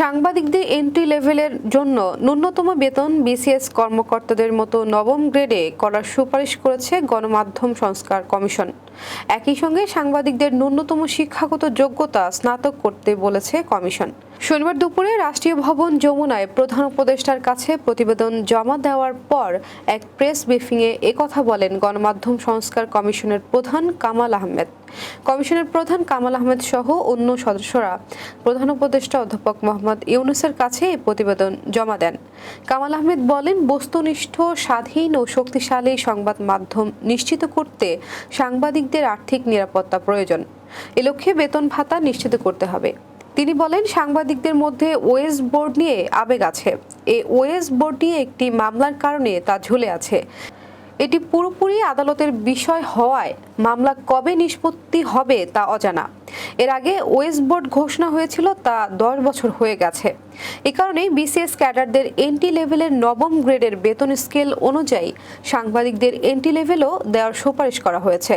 সাংবাদিকদের এন্ট্রি লেভেলের জন্য ন্যূনতম বেতন বিসিএস কর্মকর্তাদের মতো নবম গ্রেডে করার সুপারিশ করেছে গণমাধ্যম সংস্কার কমিশন। একই সঙ্গে সাংবাদিকদের ন্যূনতম শিক্ষাগত যোগ্যতা স্নাতক করতে বলেছে কমিশন। শনিবার দুপুরে রাষ্ট্রীয় ভবন যমুনায় প্রধান উপদেষ্টার কাছে প্রতিবেদন জমা দেওয়ার পর এক প্রেস ব্রিফিংয়ে একথা বলেন গণমাধ্যম সংস্কার কমিশনের প্রধান কামাল আহমেদ। কমিশনের প্রধান কামাল আহমেদ সহ অন্য সদস্যরা প্রধান উপদেষ্টা অধ্যাপক মোহাম্মদ ইউনুসের কাছে এই প্রতিবেদন জমা দেন। কামাল আহমেদ বলেন, বস্তুনিষ্ঠ, স্বাধীন ও শক্তিশালী সংবাদ মাধ্যম নিশ্চিত করতে সাংবাদিকদের আর্থিক নিরাপত্তা প্রয়োজন। এ লক্ষ্যে বেতন ভাতা নিশ্চিত করতে হবে। তিনি বলেন, সাংবাদিকদের মধ্যে ওয়েস বোর্ড নিয়ে আবেগ আছে। এই ওয়েস বোর্ড নিয়ে একটি মামলার কারণে তা ঝুলে আছে। এটি পুরোপুরি আদালতের বিষয় হওয়ায় মামলা কবে নিষ্পত্তি হবে তা অজানা। এর আগে ওয়েস্ট বোর্ড ঘোষণা হয়েছিল তা দশ বছর হয়ে গেছে। এ কারণেই বিসিএস ক্যাডারদের এন্টি লেভেলের নবম গ্রেডের বেতন স্কেল অনুযায়ী সাংবাদিকদের এন্টি লেভেলও দেওয়ার সুপারিশ করা হয়েছে।